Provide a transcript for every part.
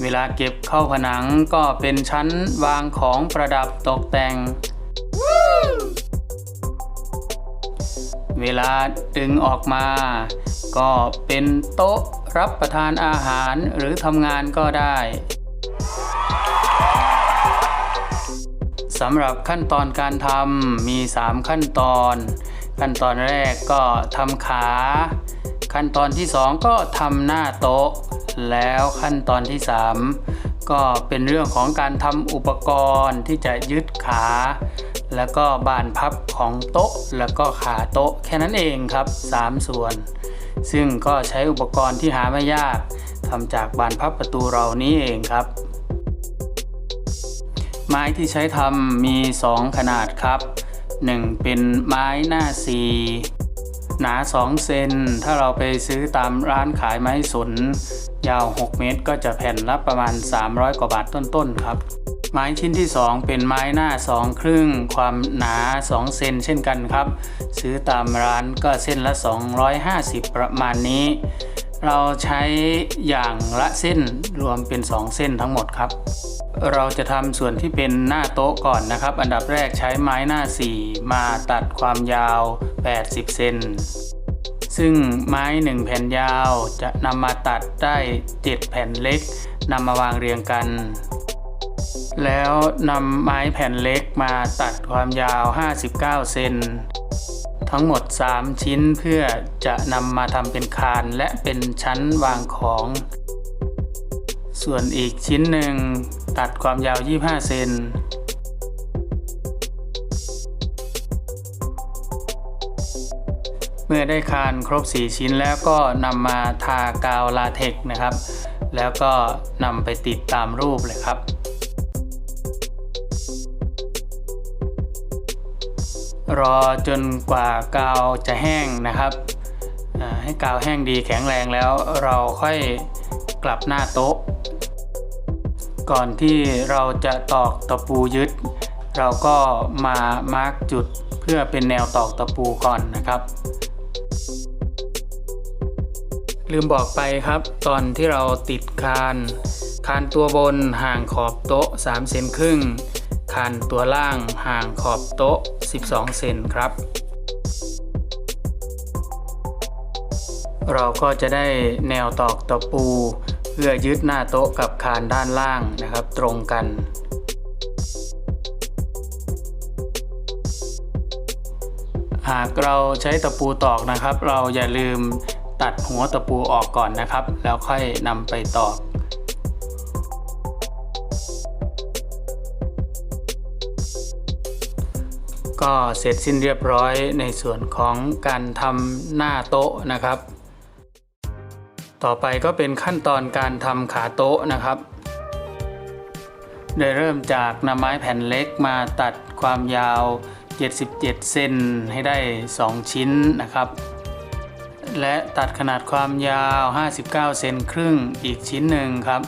เวลาเก็บเข้าผนังก็เป็นชั้นวางของประดับตกแต่ง เวลาดึงออกมา ก็เป็นโต๊ะรับประทานอาหารหรือทำงานก็ได้สำหรับขั้นตอนการทำมี 3 ขั้นตอน ขั้นตอนแรกก็ทำขา ขั้นตอนที่ 2 ก็ทำหน้าโต๊ะ แล้วขั้นตอนที่ 3 ก็เป็นเรื่องของการทำอุปกรณ์ที่จะยึดขา แล้วก็บานพับของโต๊ะ แล้วก็ขาโต๊ะแค่นั้นเองครับ 3 ส่วน ซึ่งก็ใช้อุปกรณ์ที่หาไม่ยากทำจากบานพับประตูเรานี้เองครับ ไม้ที่ใช้ทำมี 2 ขนาดครับ 1 เป็นไม้หน้า4 หนา 2 เซน ถ้าเราไปซื้อตามร้านขายไม้สน ยาว 6 เมตร ก็จะแผ่นละประมาณ 300 กว่าบาทต้นๆครับ ไม้ชิ้นที่ 2 เป็นไม้หน้า 2 ครึ่ง ความหนา 2 เซนเช่นกันครับ ซื้อตามร้านก็เส้นละ 250 ประมาณนี้ เราใช้อย่างละเส้นรวมเป็น 2 เส้นทั้งหมดครับ เราจะทำส่วนที่เป็นหน้าโต๊ะก่อนนะครับ อันดับแรกใช้ไม้หน้า 4 มาตัดความยาว 80 เซนซึ่งไม้ 1 แผ่นยาวจะนำมาตัดได้ 7 แผ่นเล็กนำมาวางเรียงกัน แล้วนำไม้แผ่นเล็กมาตัดความยาว 59 เซน ทั้งหมด 3 ชิ้นเพื่อจะนำมาทำเป็นคานและเป็นชั้นวางของ ส่วนอีกชิ้นหนึ่งตัดความยาว 25 เซนเมื่อได้คานครบ 4 ชิ้นแล้วก็นำมาทากาวลาเทกนะครับ แล้วก็นำไปติดตามรูปเลยครับ รอจนกว่ากาวจะแห้งนะครับให้กาวแห้งดีแข็งแรงแล้วเราค่อยกลับหน้าโต๊ะ ก่อนที่เราจะตอกตะปูยึด เราก็มามาร์กจุดเพื่อเป็นแนวตอกตะปูก่อนนะครับ ลืมบอกไปครับ ตอนที่เราติดคาน คานตัวบนห่างขอบโต๊ะ3เซนครึ่ง คานตัวล่างห่างขอบโต๊ะ 12 เซนครับ เราก็จะได้แนวตอกตะปู เพื่อยึดหน้าโต๊ะกับคานด้านล่างนะครับตรงกัน หากเราใช้ตะปูตอกนะครับ เราอย่าลืมตัดหัวตะปูออกก่อนนะครับ แล้วค่อยนำไปตอก ก็เสร็จสิ้นเรียบร้อยในส่วนของการทำหน้าโต๊ะนะครับ ต่อไปก็เป็นขั้นตอนการทำขาโต๊ะนะครับ โดยเริ่มจากนำไม้แผ่นเล็กมาตัดความยาว 77 เซนให้ได้ 2 ชิ้นนะครับ และตัดขนาดความยาว 59 เซนครึ่งอีกชิ้นหนึ่งครับ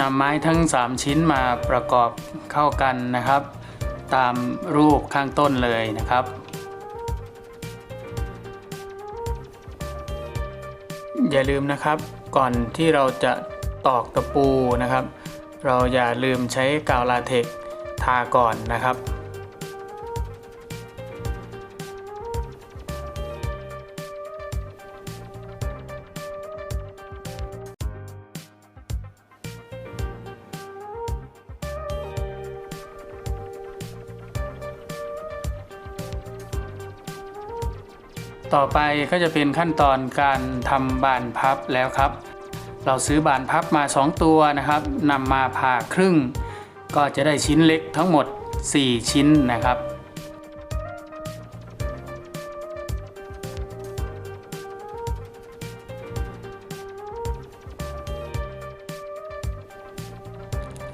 นำไม้ทั้ง 3 ชิ้นมาประกอบเข้ากันนะครับ ตามรูปข้างต้นเลยนะครับ อย่าลืมนะครับ ก่อนที่เราจะตอกตะปูนะครับ เราอย่าลืมใช้กาวลาเทกทาก่อนนะครับ ต่อไปก็จะเป็นขั้นตอนการทำบานพับแล้วครับ เราซื้อบานพับมา 2 ตัวนะครับนำมาผ่าครึ่ง ก็จะได้ชิ้นเล็กทั้งหมด 4 ชิ้นนะครับ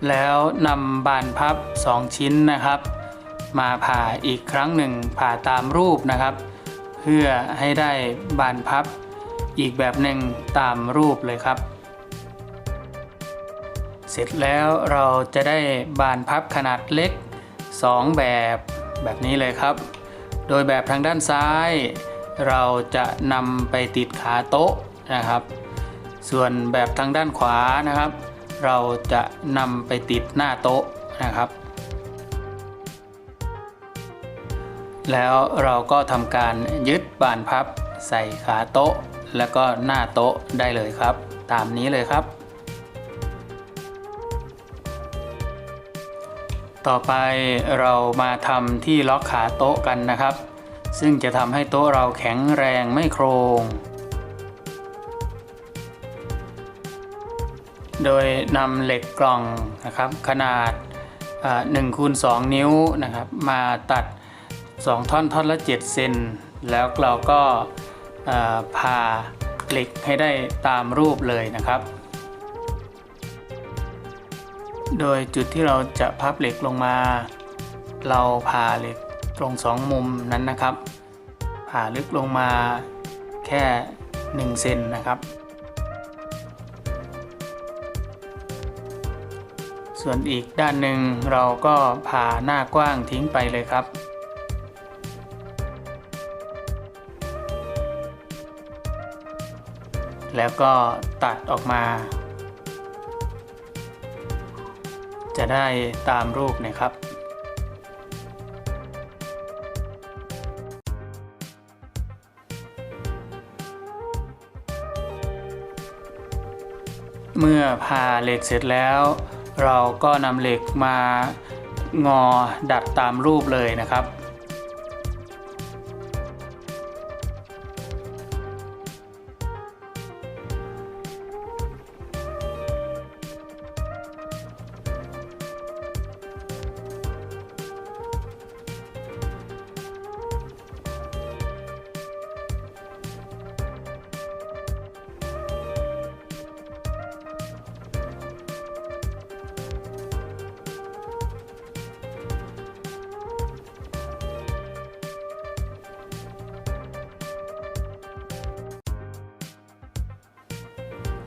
แล้วนำบานพับ 2 ชิ้นนะครับ มาผ่าอีกครั้งหนึ่งผ่าตามรูปนะครับ พื่อให้ได้บานพับอีกแบบหนึ่งตามรูปเลยครับ เสร็จแล้วเราจะได้บานพับขนาดเล็ก 2 แบบแบบนี้เลยครับ โดยแบบทางด้านซ้าย เราจะนำไปติดขาโต๊ะนะครับ ส่วนแบบทางด้านขวานะครับ เราจะนำไปติดหน้าโต๊ะนะครับ แล้วเราก็ทำการยึดบานพับ ใส่ขาโต๊ะ แล้วก็หน้าโต๊ะได้เลยครับ ตามนี้เลยครับ ต่อไปเรามาทำที่ล็อกขาโต๊ะกันนะครับ ซึ่งจะทำให้โต๊ะเราแข็งแรงไม่โครงโดยนำเหล็กกล่องนะครับขนาด1คูณ2นิ้วนะครับมาตัด 2 ท่อนท่อนละ 7 เซนแล้วเราก็เอ่อผ่าเหล็กให้ได้ตามรูปเลยนะครับ โดยจุดที่เราจะพับเหล็กลงมา เราผ่าเหล็กตรงสองมุมนั้นนะครับผ่าลึกลงมาแค่ 1 เซนนะครับ ส่วนอีกด้านหนึ่งเราก็ผ่าหน้ากว้างทิ้งไปเลยครับ แล้วก็ตัดออกมา จะได้ตามรูปนะครับ เมื่อผ่าเหล็กเสร็จแล้ว เราก็นำเหล็กมางอดัดตามรูปเลยนะครับ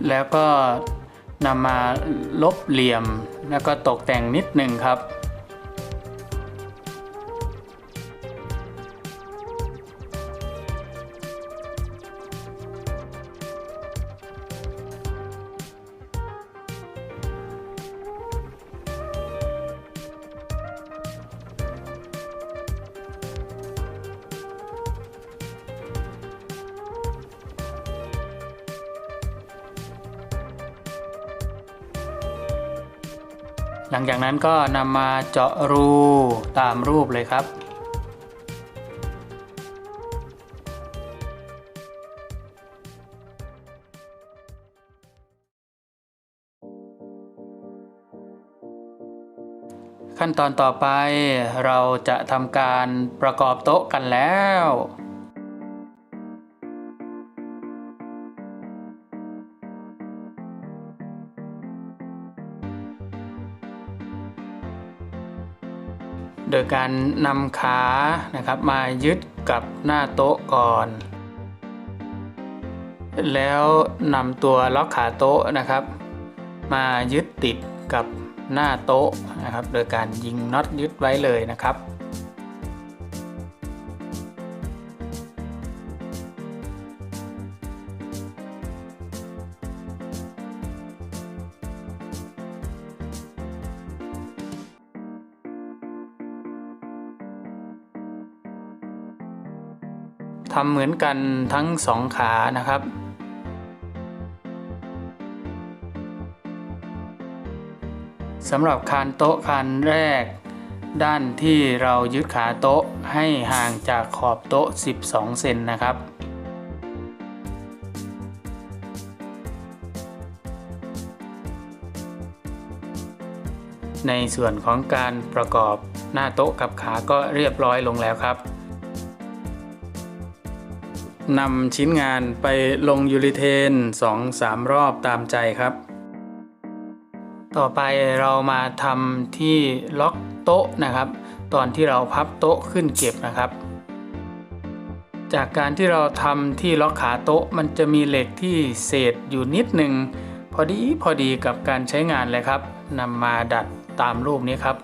แล้วก็นำมาลบเหลี่ยม แล้วก็ตกแต่งนิดหนึ่งครับ หลังจากนั้นก็นำมาเจาะรูตามรูปเลยครับ ขั้นตอนต่อไปเราจะทำการประกอบโต๊ะกันแล้ว โดยการนำขานะครับมายึดกับหน้าโต๊ะก่อน แล้วนำตัวล็อกขาโต๊ะนะครับ มายึดติดกับหน้าโต๊ะนะครับ โดยการยิงน็อตยึดไว้เลยนะครับ ทำเหมือนกันทั้งสองขานะครับสำหรับคานโต๊ะคานแรก ด้านที่เรายึดขาโต๊ะให้ห่างจากขอบโต๊ะ 12 เซนนะครับ ในส่วนของการประกอบหน้าโต๊ะกับขาก็เรียบร้อยลงแล้วครับ นำชิ้นงานไปลงยูริเทน 2-3 รอบตามใจครับ ต่อไปเรามาทำที่ล็อกโต๊ะนะครับ ตอนที่เราพับโต๊ะขึ้นเก็บนะครับ จากการที่เราทำที่ล็อกขาโต๊ะมันจะมีเหล็กที่เศษอยู่นิดหนึ่งพอดีพอดีกับการใช้งานเลยครับนำมาดัดตามรูปนี้ครับ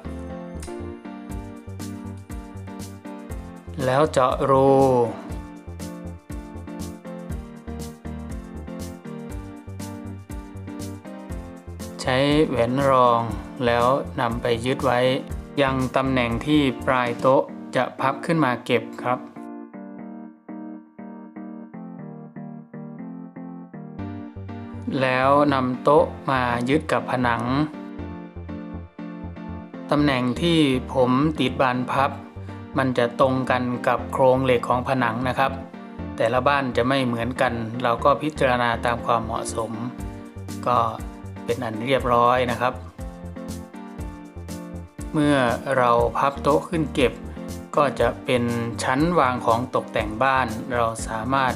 แล้วเจาะรู ใช้แหวนรองแล้วนำไปยึดไว้ ยังตำแหน่งที่ปลายโต๊ะจะพับขึ้นมาเก็บครับ แล้วนำโต๊ะมายึดกับผนัง ตำแหน่งที่ผมติดบานพับ มันจะตรงกันกับโครงเหล็กของผนังนะครับ แต่ละบ้านจะไม่เหมือนกัน เราก็พิจารณาตามความเหมาะสม ก็ เป็นอันเรียบร้อยนะครับ เมื่อเราพับโต๊ะขึ้นเก็บ ก็จะเป็นชั้นวางของตกแต่งบ้าน เราสามารถ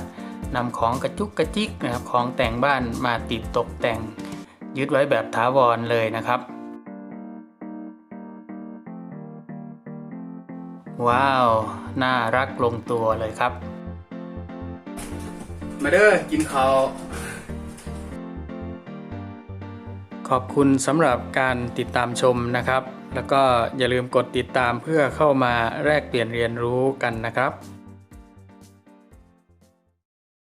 นำของกระจุกกระจิกนะครับของแต่งบ้านมาติดตกแต่ง ยึดไว้แบบถาวรเลยนะครับ ว้าว น่ารักลงตัวเลยครับ มาเด้อกินข้าว ขอบคุณสำหรับการติดตามชมนะครับ แล้วก็อย่าลืมกดติดตามเพื่อเข้ามาแลกเปลี่ยนเรียนรู้กันนะครับ